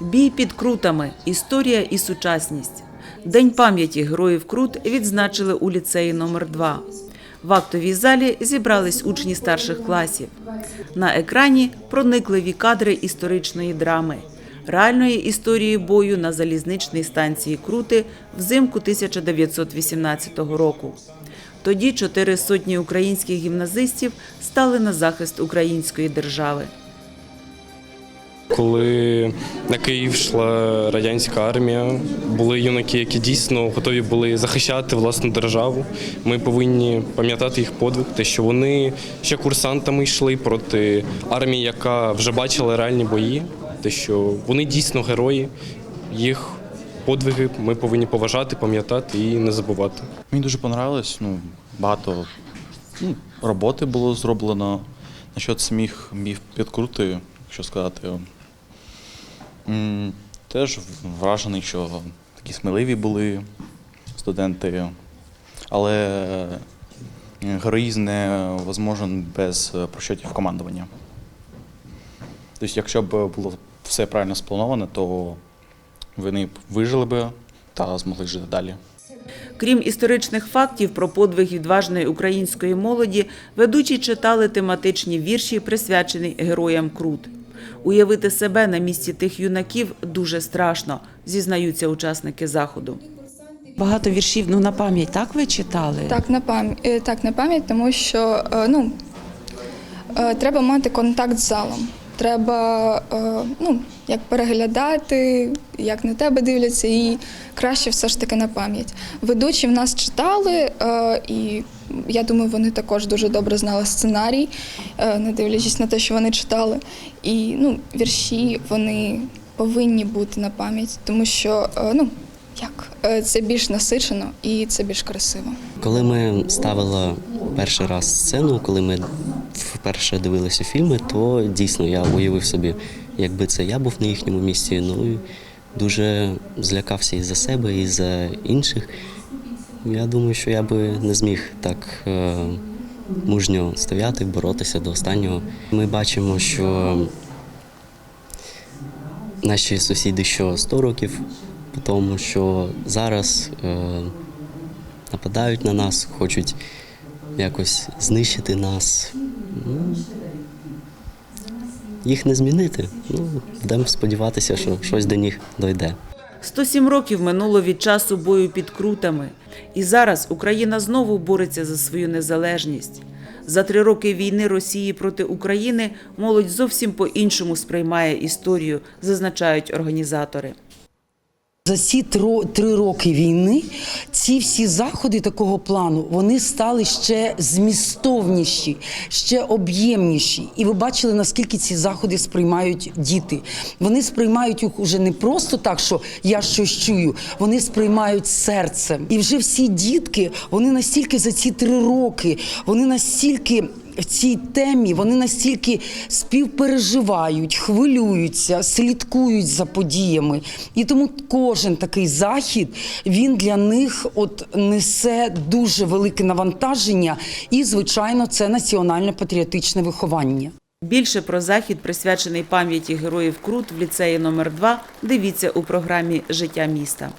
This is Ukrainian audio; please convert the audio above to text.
Бій під крутами. Історія і сучасність. День пам'яті героїв Крут відзначили у ліцеї номер 2 В актовій залі зібрались учні старших класів. На екрані проникливі кадри історичної драми, реальної історії бою на залізничній станції Крути взимку 1918 року. Тоді чотири сотні українських гімназистів стали на захист української держави. Коли на Київ йшла радянська армія, були юнаки, які дійсно готові були захищати власну державу. Ми повинні пам'ятати їх подвиг, те, що вони ще курсантами йшли проти армії, яка вже бачила реальні бої, те, що вони дійсно герої, їх подвиги ми повинні поважати, пам'ятати і не забувати. Мені дуже понравилось. Ну, багато ну, роботи було зроблено. Насчет самих міф підкрути, якщо сказати. Теж вражений, що такі сміливі були студенти. Але е, героїзм не возможен без е, прощотів командування. Тобто, якщо б було все правильно сплановано, то вони б вижили би та змогли жити далі. Крім історичних фактів про подвиг відважної української молоді, ведучі читали тематичні вірші, присвячені героям Крут. Уявити себе на місці тих юнаків дуже страшно, зізнаються учасники заходу. Багато віршів ну на пам'ять так ви читали? Так, на пам'ять, е, так, на пам'ять, тому що е, ну, е, треба мати контакт з залом. Треба ну, як переглядати, як на тебе дивляться, і краще все ж таки на пам'ять. Ведучі в нас читали, і я думаю, вони також дуже добре знали сценарій, е, не дивлячись на те, що вони читали. І ну, вірші вони повинні бути на пам'ять, тому що е, ну, як, е, це більш насичено і це більш красиво. Коли ми ставили перший раз сцену, коли ми вперше дивилися фільми, то дійсно я уявив собі, якби це я був на їхньому місці. Ну дуже злякався і за себе, і за інших. Я думаю, що я би не зміг так е, мужньо стояти, боротися до останнього. Ми бачимо, що наші сусіди що 100 років тому, що зараз е, нападають на нас, хочуть якось знищити нас. Ну, їх не змінити. Ну, будемо сподіватися, що щось до них дойде. 107 років минуло від часу бою під крутами, і зараз Україна знову бореться за свою незалежність. За три роки війни Росії проти України молодь зовсім по-іншому сприймає історію, зазначають організатори. За ці три роки війни ці всі заходи такого плану вони стали ще змістовніші, ще об'ємніші. І ви бачили, наскільки ці заходи сприймають діти. Вони сприймають їх уже не просто так, що я щось чую, вони сприймають серцем. І вже всі дітки, вони настільки за ці три роки, вони настільки цій темі вони настільки співпереживають, хвилюються, слідкують за подіями. І тому кожен такий захід він для них от несе дуже велике навантаження, і, звичайно, це національно-патріотичне виховання. Більше про захід, присвячений пам'яті героїв Крут в ліцеї номер 2 дивіться у програмі Життя міста.